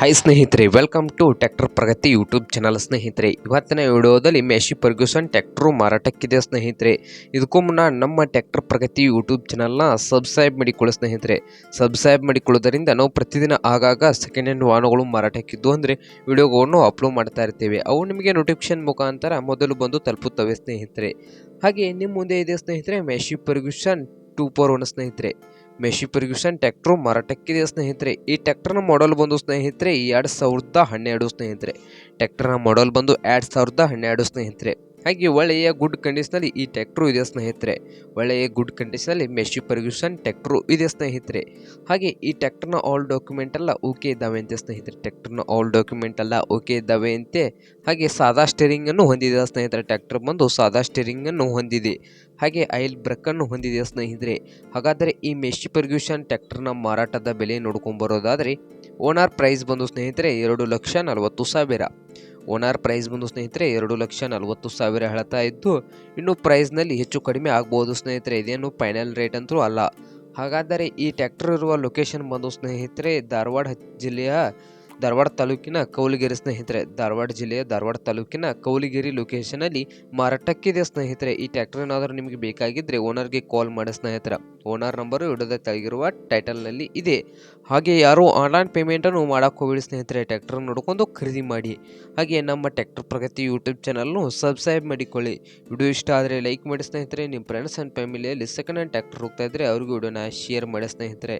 Hi ಸ್ನೇಹಿತರೆ welcome to tractor Pragati YouTube channel ಸ್ನೇಹಿತರೆ, ಇವತ್ತಿನ ವಿಡಿಯೋದಲ್ಲಿ ಮೆಶಿ ಪರ್ಗ್ಯೂಸನ್ ಟ್ಯಾಕ್ಟ್ರು ಮಾರಾಟಕ್ಕಿದೆ ಸ್ನೇಹಿತರೆ. ಇದಕ್ಕೂ ಮುನ್ನ ನಮ್ಮ ಟ್ಯಾಕ್ಟರ್ ಪ್ರಗತಿ ಯೂಟ್ಯೂಬ್ ಚಾನಲ್ನ ಸಬ್ಸ್ಕ್ರೈಬ್ ಮಾಡಿಕೊಳ್ಳಿ ಸ್ನೇಹಿತರೆ. ಸಬ್ಸ್ಕ್ರೈಬ್ ಮಾಡಿಕೊಳ್ಳೋದರಿಂದ ನಾವು ಪ್ರತಿದಿನ ಆಗಾಗ ಸೆಕೆಂಡ್ ಹ್ಯಾಂಡ್ ವಾಹನಗಳು ಮಾರಾಟಕ್ಕಿದ್ದು ಅಂದರೆ ವಿಡಿಯೋಗಳನ್ನು ಅಪ್ಲೋಡ್ ಮಾಡ್ತಾ ಇರ್ತೇವೆ. ಅವು ನಿಮಗೆ ನೋಟಿಫಿಕೇಶನ್ ಮುಖಾಂತರ ಮೊದಲು ಬಂದು ತಲುಪುತ್ತವೆ ಸ್ನೇಹಿತರೆ. ಹಾಗೆ ನಿಮ್ಮ ಮುಂದೆ ಇದೆ ಸ್ನೇಹಿತರೆ Massey Ferguson two four one ಸ್ನೇಹಿತರೆ. ಮೆಶಿ ಪರ್ಗ್ಯೂಷನ್ ಟ್ಯಾಕ್ಟ್ರು ಮಾರಾಟಕ್ಕಿದೆ ಸ್ನೇಹಿತರೆ. ಈ ಟ್ಯಾಕ್ಟರ್ನ ಮಾಡಲ್ ಬಂದು ಸ್ನೇಹಿತರೆ ಎರಡು ಸಾವಿರದ ಹನ್ನೆರಡು ಸ್ನೇಹಿತರೆ. ಟ್ಯಾಕ್ಟರ್ನ ಮಾಡಲ್ ಬಂದು ಎರಡು ಸಾವಿರದ ಹನ್ನೆರಡು ಸ್ನೇಹಿತರೆ. ಹಾಗೆ ಒಳ್ಳೆಯ ಗುಡ್ ಕಂಡೀಷನಲ್ಲಿ ಈ ಟ್ಯಾಕ್ಟ್ರು ಇದೆ ಸ್ನೇಹಿತರೆ. ಒಳ್ಳೆಯ ಗುಡ್ ಕಂಡೀಷನಲ್ಲಿ ಮೆಶಿ ಪರ್ಗ್ಯೂಷನ್ ಟ್ಯಾಕ್ಟ್ರು ಇದೆ ಸ್ನೇಹಿತರೆ. ಹಾಗೆ ಈ ಟ್ಯಾಕ್ಟರ್ನ ಆಲ್ ಡಾಕ್ಯುಮೆಂಟ್ ಎಲ್ಲ ಓಕೆ ಇದ್ದಾವೆ ಅಂತ ಸ್ನೇಹಿತರೆ. ಟ್ಯಾಕ್ಟರ್ನ ಆಲ್ ಡಾಕ್ಯುಮೆಂಟ್ ಎಲ್ಲ ಓಕೆ ಇದ್ದಾವೆ ಅಂತೆ. ಹಾಗೆ ಸಾದಾ ಸ್ಟೇರಿಂಗನ್ನು ಹೊಂದಿದೆ ಸ್ನೇಹಿತರೆ. ಟ್ಯಾಕ್ಟರ್ ಬಂದು ಸಾದಾ ಸ್ಟೇರಿಂಗನ್ನು ಹೊಂದಿದೆ. ಹಾಗೆ ಆಯಿಲ್ ಬ್ರಕ್ಕನ್ನು ಹೊಂದಿದೆ ಸ್ನೇಹಿತರೆ. ಹಾಗಾದರೆ ಈ ಮೆಶಿ ಪರ್ಗ್ಯೂಷನ್ ಟ್ಯಾಕ್ಟರ್ನ ಮಾರಾಟದ ಬೆಲೆ ನೋಡ್ಕೊಂಬರೋದಾದರೆ ಓನರ್ ಪ್ರೈಸ್ ಬಂದು ಸ್ನೇಹಿತರೆ, ಎರಡು ಲಕ್ಷ ನಲವತ್ತು ಸಾವಿರ. ಓನರ್ ಪ್ರೈಸ್ ಬಂದು ಸ್ನೇಹಿತರೆ ಎರಡು ಲಕ್ಷ ನಲವತ್ತು ಸಾವಿರ ಹೇಳ್ತಾ ಇದ್ದು, ಇನ್ನು ಪ್ರೈಸ್ನಲ್ಲಿ ಹೆಚ್ಚು ಕಡಿಮೆ ಆಗ್ಬೋದು ಸ್ನೇಹಿತರೆ, ಇದೇನು ಫೈನಲ್ ರೇಟ್ ಅಂತೂ ಅಲ್ಲ. ಹಾಗಾದರೆ ಈ ಟ್ಯಾಕ್ಟರ್ ಇರುವ ಲೊಕೇಶನ್ ಬಂದು ಸ್ನೇಹಿತರೆ, ಧಾರವಾಡ ಜಿಲ್ಲೆಯ ಧಾರವಾಡ ತಾಲೂಕಿನ ಕೌಲಿಗೆರೆ ಸ್ನೇಹಿತರೆ. ಧಾರವಾಡ ಜಿಲ್ಲೆಯ ಧಾರವಾಡ ತಾಲೂಕಿನ ಕೌಲಿಗೆರೆ ಲೊಕೇಶನಲ್ಲಿ ಮಾರಾಟಕ್ಕಿದೆ ಸ್ನೇಹಿತರೆ. ಈ ಟ್ರ್ಯಾಕ್ಟರ್ ಏನಾದರೂ ನಿಮಗೆ ಬೇಕಾಗಿದ್ದರೆ ಓನರ್ಗೆ ಕಾಲ್ ಮಾಡಿ ಸ್ನೇಹಿತರ. ಓನರ್ ನಂಬರು ಹಿಡಿದ ತೆಗಿರುವ ಟೈಟಲ್ನಲ್ಲಿ ಇದೆ. ಹಾಗೆ ಯಾರು ಆನ್ಲೈನ್ ಪೇಮೆಂಟನ್ನು ಮಾಡೋಕ್ಕೆ ಹೋಗಿ ಸ್ನೇಹಿತರೆ. ಟ್ರ್ಯಾಕ್ಟರ್ ನೋಡ್ಕೊಂಡು ಖರೀದಿ ಮಾಡಿ. ಹಾಗೆ ನಮ್ಮ ಟ್ರ್ಯಾಕ್ಟರ್ ಪ್ರಗತಿ ಯೂಟ್ಯೂಬ್ ಚಾನಲ್ನು ಸಬ್ಸ್ಕ್ರೈಬ್ ಮಾಡಿಕೊಳ್ಳಿ. ವಿಡಿಯೋ ಇಷ್ಟ ಆದರೆ ಲೈಕ್ ಮಾಡಿ ಸ್ನೇಹಿತರೆ. ನಿಮ್ಮ ಫ್ರೆಂಡ್ಸ್ ಆ್ಯಂಡ್ ಫ್ಯಾಮಿಲಿಯಲ್ಲಿ ಸೆಕೆಂಡ್ ಹ್ಯಾಂಡ್ ಟ್ರ್ಯಾಕ್ಟರ್ ಹೋಗ್ತಾ ಇದ್ದರೆ ಅವ್ರಿಗೂ ವಿಡಿಯೋನ ಶೇರ್ ಮಾಡಿ ಸ್ನೇಹಿತರೆ.